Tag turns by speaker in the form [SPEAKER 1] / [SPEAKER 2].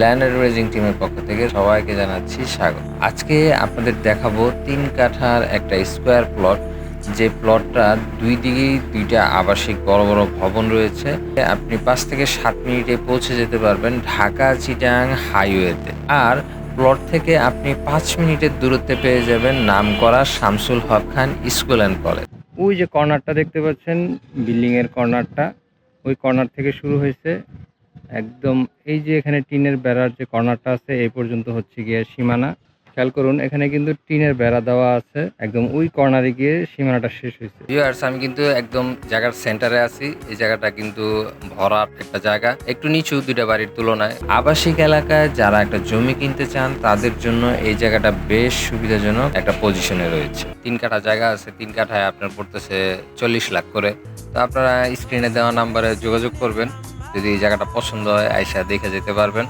[SPEAKER 1] Land raising টিমের পক্ষ থেকে সবাইকে জানাচ্ছি স্বাগত। আজকে আপনাদের দেখাবো তিন কাঠার একটা স্কোয়ার প্লট যে প্লটটা দুই দিকেই দুইটা আবাসিক বড় বড় ভবন রয়েছে। আপনি পাঁচ থেকে সাত মিনিটে পৌঁছে যেতে পারবেন ঢাকা চিটাং হাইওয়েতে। আর প্লট থেকে আপনি পাঁচ মিনিটের দূরত্বে পেয়ে যাবেন নামকরা Shamsul Haque Khan school and college.
[SPEAKER 2] ওই যে কর্নারটা দেখতে পাচ্ছেন বিল্ডিং এর কর্নারটা, ওই কর্নার থেকে শুরু হয়েছে একদম এই যে এখানে টিনের বেড়ার যে কর্নারটা আছে, এই পর্যন্ত হচ্ছে গিয়ে সীমানা। খেয়াল করুন, এখানে কিন্তু টিনের বেড়া দেওয়া আছে। একদম ওই কর্নারে গিয়ে সীমানাটা শেষ হয়েছে।
[SPEAKER 1] ভিউয়ার্স আমি কিন্তু একদম জায়গার সেন্টারে আছি। এই জায়গাটা কিন্তু ভরাট একটা জায়গা। একটু নিচু দুইটা বাড়ির তুলনায়। আবাসিক এলাকায় যারা একটা জমি কিনতে চান, তাদের জন্য এই জায়গাটা বেশ সুবিধাজনক একটা পজিশনে রয়েছে। তিন কাঠা জায়গা আছে। তিন কাঠায় আপনার পড়তেছে চল্লিশ লাখ করে। তো আপনারা স্ক্রিনে দেওয়া নাম্বারে যোগাযোগ করবেন। যদি এই জায়গাটা পছন্দ হয় আইসা দেখে যেতে পারবেন।